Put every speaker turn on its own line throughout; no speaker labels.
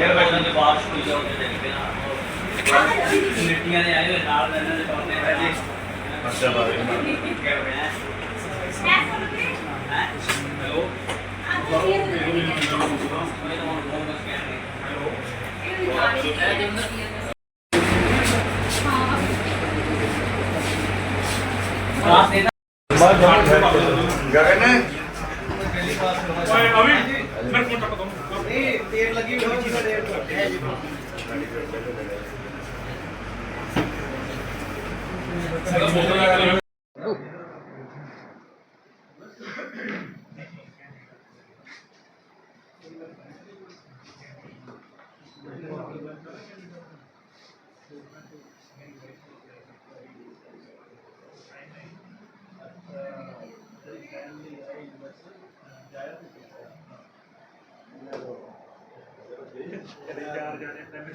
ਫਿਰ ਬੈਠਣ ਦੇ ਬਾਅਦ ਜਾਓ ਤੇ ਦੇਖਦੇ ਨਾ। ਮਿੱਟੀਆਂ ਦੇ ਆਏ ਹੋਏ ਨਾਲ ਇਹਨਾਂ ਦੇ ਪਾਉਂਦੇ ਪਹਿਲੇ ਅੱਛਾ ਬਾਰੇ ਹੈਲੋ? ਕਲਾਸ ਦੇ
ਗਗਨ
ਓਏ ਅਵੀ ਮੇਰੇ ਫੋਨ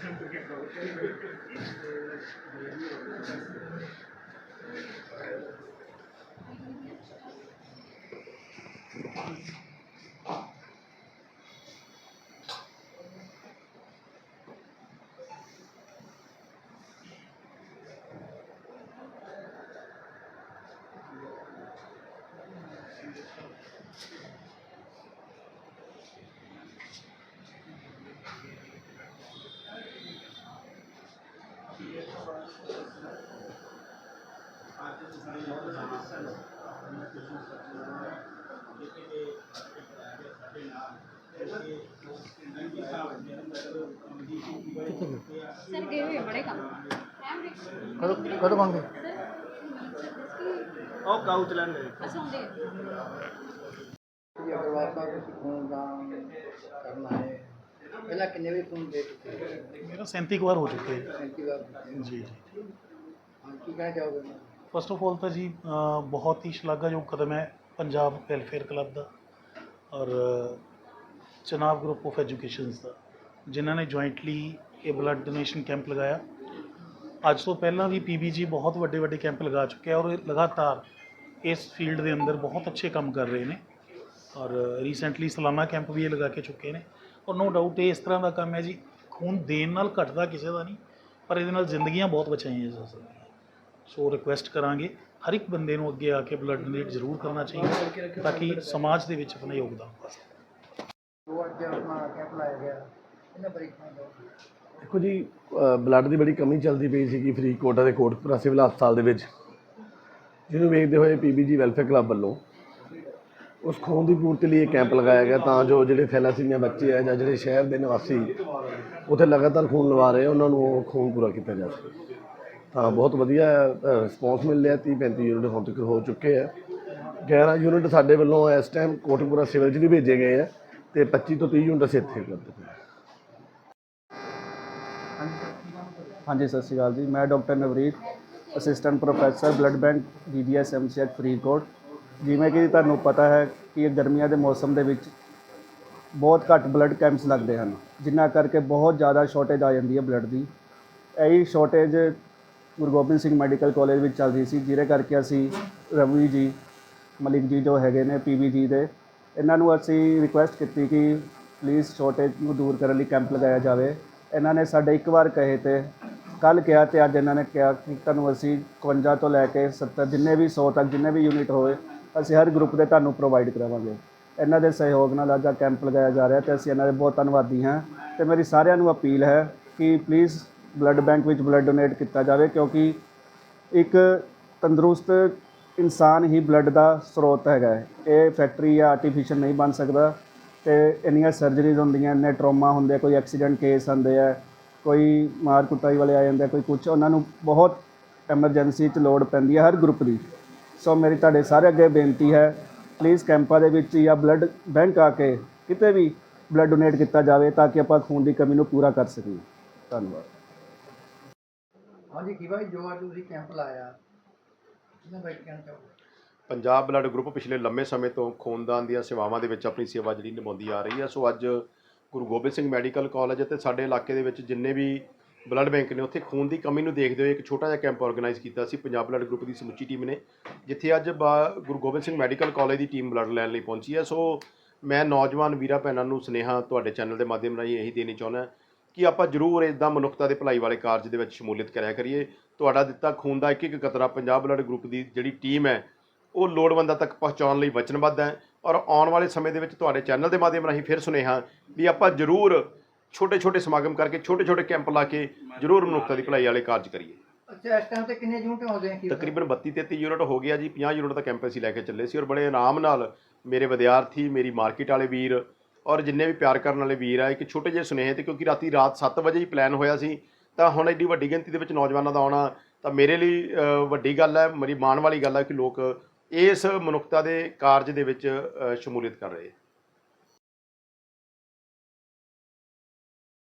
ਟੱਕ ਦੋ
ਸਰ ਗਏ ਹੋਏ ਬੜੇ ਕੰਮ।
ਕਦੋਂ ਕਦੋਂ ਮੰਗੇ
ਉਹ ਕਾਊਚ ਲੈਣ ਗਏ। ਅੱਛਾ ਹੁੰਦੇ
ਅਗਰਵਾਲ ਸਾਹਿਬ ਤੁਸੀਂ ਖੂਨਦਾਨ ਕਰਨਾ ਹੈ ਪਹਿਲਾਂ ਕਿੰਨੇ ਵੀ ਖੂਨ ਦੇ ਚੁੱਕੇ?
ਮੇਰਾ 37 ਕੁ ਵਾਰ ਹੋ ਚੁੱਕੇ ਹੈ।
37 ਵਾਰ ਦਿੱਤੇ। ਨੇ।
ਜੀ ਜੀ।
ਹਾਂ ਕੀ ਕਹਿਣਾ ਚਾਹੋਗੇ?
ਫਸਟ ਆਫ ਆਲ ਤਾਂ ਜੀ ਬਹੁਤ ਹੀ ਸ਼ਲਾਘਾਯੋਗ ਕਦਮ ਹੈ ਪੰਜਾਬ ਵੈਲਫੇਅਰ ਕਲੱਬ ਦਾ ਔਰ ਚਨਾਬ ਗਰੁੱਪ ਆਫ ਐਜੂਕੇਸ਼ਨਸ ਦਾ, ਜਿਨ੍ਹਾਂ ਨੇ ਜੁਆਇੰਟਲੀ ਇਹ ਬਲੱਡ ਡੋਨੇਸ਼ਨ ਕੈਂਪ ਲਗਾਇਆ। ਅੱਜ ਤੋਂ ਪਹਿਲਾਂ ਵੀ ਪੀਬੀਜੀ ਬਹੁਤ ਵੱਡੇ ਵੱਡੇ ਕੈਂਪ ਲਗਾ ਚੁੱਕਿਆ ਔਰ ਇਹ ਲਗਾਤਾਰ ਇਸ ਫੀਲਡ ਦੇ ਅੰਦਰ ਬਹੁਤ ਅੱਛੇ ਕੰਮ ਕਰ ਰਹੇ ਨੇ ਔਰ ਰੀਸੈਂਟਲੀ ਸਾਲਾਨਾ ਕੈਂਪ ਵੀ ਇਹ ਲਗਾ ਕੇ ਚੁੱਕੇ ਨੇ। ਔਰ ਨੋ ਡਾਊਟ ਇਹ ਇਸ ਤਰ੍ਹਾਂ ਦਾ ਕੰਮ ਹੈ ਜੀ, ਖੂਨ ਦੇਣ ਨਾਲ ਘਟਦਾ ਕਿਸੇ ਦਾ ਨਹੀਂ, ਪਰ ਇਹਦੇ ਨਾਲ ਜ਼ਿੰਦਗੀਆਂ ਬਹੁਤ ਬਚਾਈਆਂ ਜਾ ਸਕਦੀਆਂ। ਸੋ ਰਿਕੁਐਸਟ ਕਰਾਂਗੇ ਹਰ ਇੱਕ ਬੰਦੇ ਨੂੰ ਅੱਗੇ ਆ ਕੇ ਬਲੱਡ ਡੋਨੇਟ ਜ਼ਰੂਰ ਕਰਨਾ ਚਾਹੀਦਾ ਤਾਂ ਕਿ ਸਮਾਜ ਦੇ ਵਿੱਚ ਆਪਣਾ ਯੋਗਦਾਨ ਪਾ ਸਕੇ।
ਦੇਖੋ ਜੀ ਬਲੱਡ ਦੀ ਬੜੀ ਕਮੀ ਚੱਲਦੀ ਪਈ ਸੀਗੀ ਫਰੀਦਕੋਟ ਦੇ ਕੋਟਪੁਰਾ ਸਿਵਲ ਹਸਪਤਾਲ ਦੇ ਵਿੱਚ। ਜਿਹਨੂੰ ਵੇਖਦੇ ਹੋਏ ਪੀਬੀਜੀ ਵੈਲਫੇਅਰ ਕਲੱਬ ਵੱਲੋਂ ਉਸ ਖੂਨ ਦੀ ਪੂਰਤੀ ਲਈ ਇਹ ਕੈਂਪ ਲਗਾਇਆ ਗਿਆ ਤਾਂ ਜੋ ਜਿਹੜੇ ਥੈਲਾਸੀਮੀਆ ਬੱਚੇ ਆ ਜਾਂ ਜਿਹੜੇ ਸ਼ਹਿਰ ਦੇ ਨਿਵਾਸੀ ਉੱਥੇ ਲਗਾਤਾਰ ਖੂਨ ਲਵਾ ਰਹੇ ਉਹਨਾਂ ਨੂੰ ਉਹ ਖੂਨ ਪੂਰਾ ਕੀਤਾ ਜਾ ਸਕੇ। ਬਹੁਤ ਵਧੀਆ ਰਿਸਪੌਂਸ ਮਿਲ ਰਿਹਾ 30 35 ਯੂਨਿਟ ਹੁਣ ਤੱਕ ਹੋ ਚੁੱਕੇ ਆ। 11 ਯੂਨਿਟ ਸਾਡੇ ਵੱਲੋਂ ਇਸ ਟਾਈਮ ਕੋਟਕਪੂਰਾ ਸਿਵਲ 'ਚ ਵੀ ਭੇਜੇ ਗਏ ਆ ਤੇ 25 ਤੋਂ 30 ਯੂਨਿਟ ਅਸੀਂ ਇੱਥੇ ਕਰ ਦਿੱਤੇ
ਹਾਂਜੀ, ਸਤਿ ਸ਼੍ਰੀ ਅਕਾਲ ਜੀ। ਮੈਂ doctor Navreet assistant professor blood bank DDS MCH Faridkot. ਜਿਵੇਂ ਕਿ ਤੁਹਾਨੂੰ ਪਤਾ ਹੈ ਕਿ ਗਰਮੀਆਂ ਦੇ ਮੌਸਮ ਦੇ ਵਿੱਚ ਬਹੁਤ ਘੱਟ ਬਲੱਡ ਕੈਂਪਸ ਲੱਗਦੇ ਹਨ, ਜਿਨ੍ਹਾਂ ਕਰਕੇ ਬਹੁਤ ਜ਼ਿਆਦਾ ਸ਼ਾਰਟੇਜ ਆ ਜਾਂਦੀ ਹੈ ਬਲੱਡ ਦੀ। ਇਹੀ shortage Guru Gobind Singh medical college ਵਿੱਚ ਚੱਲਦੀ ਸੀ, ਜਿਹਦੇ ਕਰਕੇ ਅਸੀਂ ਰਵੀ ਜੀ, ਮਲਿਕ ਜੀ ਜੋ ਹੈਗੇ ਨੇ ਪੀਵੀ ਦੇ, ਇਹਨਾਂ ਨੂੰ ਅਸੀਂ ਰਿਕੁਐਸਟ ਕੀਤੀ ਕਿ ਪਲੀਜ਼ ਸ਼ਾਰਟੇਜ ਨੂੰ ਦੂਰ ਕਰਨ ਲਈ ਕੈਂਪ ਲਗਾਇਆ ਜਾਵੇ। ਇਹਨਾਂ ਨੇ ਸਾਡੇ ਇੱਕ ਵਾਰ ਕਹੇ ਤੇ ਕੱਲ ਕਿਹਾ ਤੇ ਅੱਜ ਇਹਨਾਂ ਨੇ ਕਿਹਾ ਕਿ ਤੁਹਾਨੂੰ ਅਸੀਂ 51 ਤੋਂ ਲੈ ਕੇ 70 ਜਿੰਨੇ ਵੀ 100 ਤੱਕ ਜਿੰਨੇ ਵੀ ਯੂਨਿਟ ਹੋਵੇ ਅਸੀਂ ਹਰ ਗਰੁੱਪ ਦੇ ਤੁਹਾਨੂੰ ਪ੍ਰੋਵਾਈਡ ਕਰਾਵਾਂਗੇ। ਇਹਨਾਂ ਦੇ ਸਹਿਯੋਗ ਨਾਲ ਅੱਜ ਆਹ ਕੈਂਪ ਲਗਾਇਆ ਜਾ ਰਿਹਾ ਤੇ ਅਸੀਂ ਇਹਨਾਂ ਦੇ ਬਹੁਤ ਧੰਨਵਾਦੀ ਹਾਂ ਤੇ ਮੇਰੀ ਸਾਰਿਆਂ ਨੂੰ ਅਪੀਲ ਹੈ ਕਿ ਪਲੀਜ਼ ਬਲੱਡ ਬੈਂਕ ਵਿੱਚ ਬਲੱਡ ਡੋਨੇਟ ਕੀਤਾ ਜਾਵੇ, ਕਿਉਂਕਿ ਇੱਕ ਤੰਦਰੁਸਤ ਇਨਸਾਨ ਹੀ ਬਲੱਡ ਦਾ ਸਰੋਤ ਹੈਗਾ ਇਹ ਫੈਕਟਰੀ ਜਾਂ ਆਰਟੀਫੀਸ਼ੀਅਲ ਨਹੀਂ ਬਣ ਸਕਦਾ ਤੇ ਇੰਨੀਆਂ ਸਰਜਰੀਜ਼ ਹੁੰਦੀਆਂ, ਇੰਨੇ ਟਰੋਮਾ ਹੁੰਦੇ, ਕੋਈ ਐਕਸੀਡੈਂਟ ਕੇਸ ਆਉਂਦੇ ਆ, ਕੋਈ ਮਾਰ ਕੁਟਾਈ ਵਾਲੇ ਆ ਜਾਂਦੇ ਕੋਈ ਕੁਝ ਉਹਨਾਂ ਨੂੰ ਬਹੁਤ ਐਮਰਜੈਂਸੀ 'ਚ ਲੋੜ ਪੈਂਦੀ ਹੈ ਹਰ ਗਰੁੱਪ ਦੀ। ਸੋ ਮੇਰੀ ਤੁਹਾਡੇ ਸਾਰੇ ਅੱਗੇ ਬੇਨਤੀ ਹੈ ਪਲੀਜ਼ ਕੈਂਪਾਂ ਦੇ ਵਿੱਚ ਜਾਂ ਬਲੱਡ ਬੈਂਕ ਆ ਕੇ ਕਿਤੇ ਵੀ ਬਲੱਡ ਡੋਨੇਟ ਕੀਤਾ ਜਾਵੇ ਤਾਂ ਕਿ ਆਪਾਂ ਖੂਨ ਦੀ ਕਮੀ ਨੂੰ ਪੂਰਾ ਕਰ ਸਕੀਏ। ਧੰਨਵਾਦ।
ਹਾਂਜੀ ਕੀ ਭਾਈ ਜੋ ਅੱਜ ਤੁਸੀਂ ਕੈਂਪ ਲਾਇਆ ਕਿਹਨਾਂ ਬਾਈ ਕਹਿਣਾ ਚਾਹੋਗੇ
ਪੰਜਾਬ ਬਲੱਡ ਗਰੁੱਪ ਪਿਛਲੇ ਲੰਮੇ ਸਮੇਂ ਤੋਂ ਖੂਨਦਾਨ ਦੀਆਂ ਸੇਵਾਵਾਂ ਦੇ ਵਿੱਚ ਆਪਣੀ ਸੇਵਾ ਜਿਹੜੀ ਨਿਭਾਉਂਦੀ ਆ ਰਹੀ ਹੈ ਸੋ ਅੱਜ ਗੁਰੂ ਗੋਬਿੰਦ ਸਿੰਘ ਮੈਡੀਕਲ ਕਾਲਜ ਅਤੇ ਸਾਡੇ ਇਲਾਕੇ ਦੇ ਵਿੱਚ ਜਿੰਨੇ ਵੀ ਬਲੱਡ ਬੈਂਕ ਨੇ, ਉੱਥੇ ਖੂਨ ਦੀ ਕਮੀ ਨੂੰ ਦੇਖਦੇ ਹੋਏ ਇੱਕ ਛੋਟਾ ਜਿਹਾ ਕੈਂਪ ਆਰਗੇਨਾਈਜ਼ ਕੀਤਾ ਸੀ ਪੰਜਾਬ ਬਲੱਡ ਗਰੁੱਪ ਦੀ ਸਮੁੱਚੀ ਟੀਮ ਨੇ, ਜਿੱਥੇ ਅੱਜ ਬਾ- ਗੁਰੂ ਗੋਬਿੰਦ ਸਿੰਘ ਮੈਡੀਕਲ ਕਾਲਜ ਦੀ ਟੀਮ ਬਲੱਡ ਲੈਣ ਲਈ ਪਹੁੰਚੀ ਹੈ ਸੋ ਮੈਂ ਨੌਜਵਾਨ ਵੀਰਾਂ, ਭੈਣਾਂ ਨੂੰ, ਸੁਨੇਹਾ ਤੁਹਾਡੇ ਚੈਨਲ ਦੇ ਮਾਧਿਅਮ ਰਾਹੀਂ ਇਹੀ ਦੇਣੀ ਚਾਹੁੰਦਾ। ਕਿ ਆਪਾਂ ਜ਼ਰੂਰ ਇਦਾਂ ਮਨੁੱਖਤਾ ਦੇ ਭਲਾਈ ਵਾਲੇ ਕਾਰਜ ਦੇ ਵਿੱਚ ਸ਼ਮੂਲੀਅਤ ਕਰਿਆ ਕਰੀਏ? ਤੁਹਾਡਾ ਦਿੱਤਾ ਖੂਨ ਦਾ ਇੱਕ ਇੱਕ ਕਤਰਾ ਪੰਜਾਬ ਬਲੱਡ ਗਰੁੱਪ ਦੀ ਜਿਹੜੀ ਟੀਮ ਹੈ ਉਹ ਲੋੜਵੰਦਾਂ ਤੱਕ ਪਹੁੰਚਾਉਣ ਲਈ ਵਚਨਬੱਧ ਹੈ ਔਰ ਆਉਣ ਵਾਲੇ ਸਮੇਂ ਦੇ ਵਿੱਚ ਤੁਹਾਡੇ ਚੈਨਲ ਦੇ ਮਾਧਿਅਮ ਰਾਹੀਂ ਫਿਰ ਸੁਨੇਹਾ ਵੀ ਆਪਾਂ ਜ਼ਰੂਰ ਛੋਟੇ ਛੋਟੇ ਸਮਾਗਮ ਕਰਕੇ ਛੋਟੇ ਛੋਟੇ ਕੈਂਪ ਲਾ ਕੇ ਜ਼ਰੂਰ ਮਨੁੱਖਤਾ ਦੀ ਭਲਾਈ ਵਾਲੇ ਕਾਰਜ ਕਰੀਏ।
ਅੱਛਾ ਇਸ ਟਾਈਮ ਤੇ ਕਿੰਨੇ ਯੂਨਿਟ ਆਉਂਦੇ ਆ? ਕੀ
ਤਕਰੀਬਨ 32 33 ਯੂਨਿਟ ਹੋ ਗਿਆ ਜੀ 50 ਯੂਨਿਟ ਦਾ ਕੈਂਪ ਅਸੀਂ ਲੈ ਕੇ ਚੱਲੇ ਸੀ ਔਰ ਬੜੇ ਆਰਾਮ ਨਾਲ ਮੇਰੇ ਵਿਦਿਆਰਥੀ ਮੇਰੀ ਮਾਰਕੀਟ ਵਾਲੇ ਵੀਰ ਔਰ ਜਿੰਨੇ ਵੀ ਪਿਆਰ ਕਰਨ ਵਾਲੇ ਵੀਰ ਆ, ਇੱਕ ਛੋਟੇ ਜਿਹੇ ਸੁਨੇਹੇ ਤੇ ਕਿਉਂਕਿ ਰਾਤੀ ਰਾਤ 7 ਵਜੇ ਹੀ ਪਲਾਨ ਹੋਇਆ ਸੀ, ਤਾਂ ਹੁਣ ਐਡੀ ਵੱਡੀ ਗਿਣਤੀ ਦੇ ਵਿੱਚ ਨੌਜਵਾਨਾਂ ਦਾ ਆਉਣਾ, ਤਾਂ ਮੇਰੇ ਲਈ ਵੱਡੀ ਗੱਲ ਹੈ, ਮੇਰੀ ਮਾਣ ਵਾਲੀ ਗੱਲ ਹੈ ਕਿ ਲੋਕ ਇਸ ਮਨੁੱਖਤਾ ਦੇ ਕਾਰਜ ਦੇ ਵਿੱਚ ਸ਼ਮੂਲੀਅਤ ਕਰ ਰਹੇ